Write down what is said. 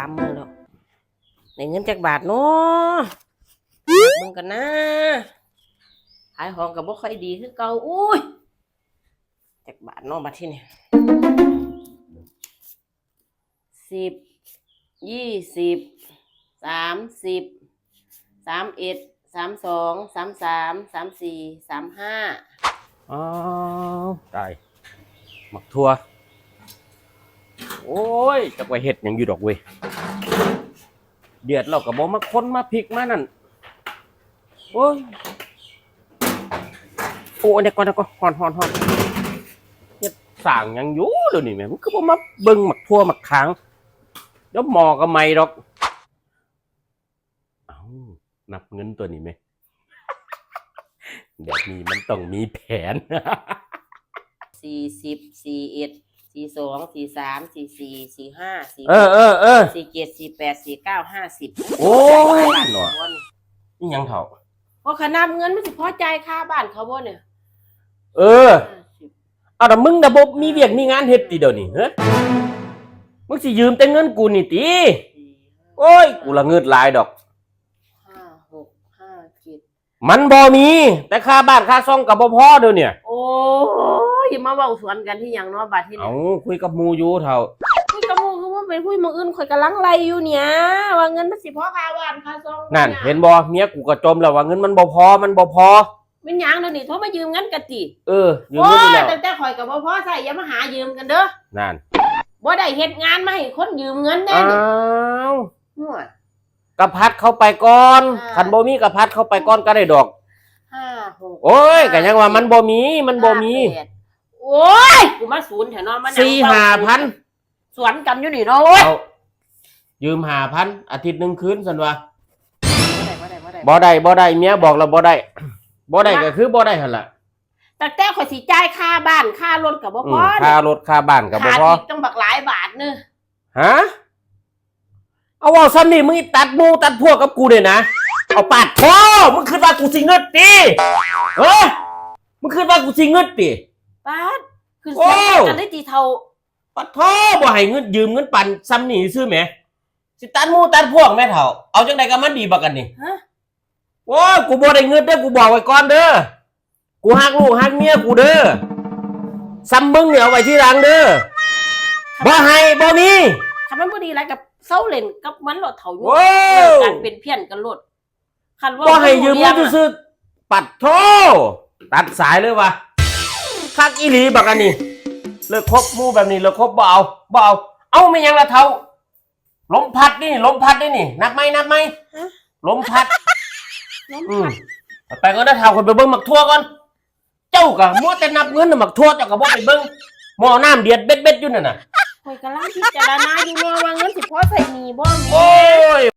ามมือแล้วในเงินจากบาทเนาะมึงกันนะขายของกับบ่ค่อยดีคือเก่าอุ้ยจากบาทเนาะบัดที่นี่สิบยี่สิบสามสิบสามเอ็ดสามสองสามสามสามสี่สามห้าอ้าวตายหมักทัว โอ้ยจะไปเฮ็ดหยังอยู่ดอกเว้ย เดือดเราก็บ่มาค้นมาพริกมานั่นโอ้ยโอ้ยเดี๋ยก่อนเดี๋ยวก่อนฮอนฮอนฮอนเฮ็ดสร้างยังอยู่เดี๋ยวนี้แม่มันก็บ่มาเบิ่งหมักทั่วหมักขางเดี๋ยวหมอก็ไม่ดอกเอานับเงินตัวนี้ไหมแบบนี้มันต้องมีแผนสี่สิบสี่เอ็ด สี่สองสี่สามสี่สี่สี่ห้าสี่เออเออเออ สี่เจ็ดสี่แปดสี่เก้าห้าสิบโอ้ยหหน่น่ออยนี่ยังเถ่าเพราะขนาดเงินมันสิพอใจายค่าบ้านเขาบ่เนี่ยเออห้าสิบเอาแต่มึงระบบมีเวียกมีงานเฮ็ดติเดี๋ยวนี้เฮ้ยมึงสิยืมแต่เงินกูนี่ติสี่โอ้ย กูละเงิดหลายดอก ห้าหกห้าเจ็ดมันบ่มี แต่ค่าบ้านค่าซ่องกับบ่พอเดี๋ยวเนี่ยโอ้ ยมาเว้าสวนกันที่หยังเนาะบัดที่เอานี่คุยกับหมูอยู่เถ่าคุยกับหมู่คือว่าเป็นผู้หมู่อื่นข่อยกำลังไล่อยู่เนี่ยว่าเงินมันสิพอค่าบ้านค่าซองนั่น เห็นบ่เมียกูก็จมแล้วว่าเงินมันบ่พอมันบ่พอ เป็นหยังเดี๋ยวนี้โทรมายืมเงินกันติเออยืมโอ้เงินยอีกแล้วแต่แต่ข่อยก็บ่พอใส่อย่ามาหายืมกันเด้อนั่นบ่ได้เฮ็ดงานมาให้คนยืมเงินแน่อ้านี่วมั่ว กระพัดเข้าไปก่อนอ่า คันบ่มีกระพัดเข้าไปก่อนก็ได้ดอก ห้าหกโอ้ยก็ยังว่ามันบ่มีมันบ่มี ห้าแปด โอ้ยกูมาศูนย์แถวเนอนมานั่งสี่ห้าพันสวนกันอยู่นี่เนาะโอ้ยเอายืมหาพันอาทิตย์หนึ่งคืนสันวะบ่ได้บ่ได้บ่ได้บ่ได้เมียบอกแล้วบ่ได้บ่ได้ก็คือบ่ได้หั่นล่ะแต่แต่ข่อยสิจ่ายค่าบ้านค่ารถกับบ่อืพมอค่ารถค่าบ้านก็บ่ค่าพอที่ต้องบักหลายบาทเนึฮะเอาเว่าซ้ำนี่มึงตัดหมูตัดพวกกับกูเนี่ยนะเอาปาดคอมึงคิดว่ากูสิเงิดติเฮ้ยมึงคิดว่ากูสิเงิดติ ปาดคือโอ้เสียกันได้จีเท่าปัดท่อบ่ให้เงินยืมเงินปันซ้ำนี่ซื้อแหมสิตัดหมูตัดพวกแม่เฒ่าเอาจังไดก็มันดีบักกันนี่ฮะโอ้ยกูบ่ได้เงินเด้อกูบอกไว้ก่อนเด้อกูฮักลูกฮักเมียกูเด้อซ้ำมึงเนี่ยเอาไว้ที่หลังเด้อบ่ให้บ่มี ทำมันบ่ดีไรกับเซาเล่นกับมันรถเท่าอยู่โว้เลิกวกันเป็นเพี้ยนกันรถคันว่าบ่ให้ยืมเงินบ่รู้ซื้อๆปัดโทตัดสายเลยวะ คักอีหลีบักอันนี้เลิกคบหมู่แบบนี้เลิกคบบ่เอาบ่เอา เอาไม่ยังละเท่าลมพัดนี่ลมพัดนี่นี่นับไหมนับไหมลมพัดเลี้ยงอืมไปก็ได้เท่าคนไปเบิ่งหมักทั่วก่อน เจ้าก็มัวแต่นับเงินน่ะหมักทั่วเจ้าก็บ่ไปเบิ่งหม้อน้ำเดือดเบ็ดๆอยู่นั่นน่ะข่อยกำลังพิจารณาอยู่เนาะว่าเงินสิพอใส่หนี้บ่แม่โอ้ย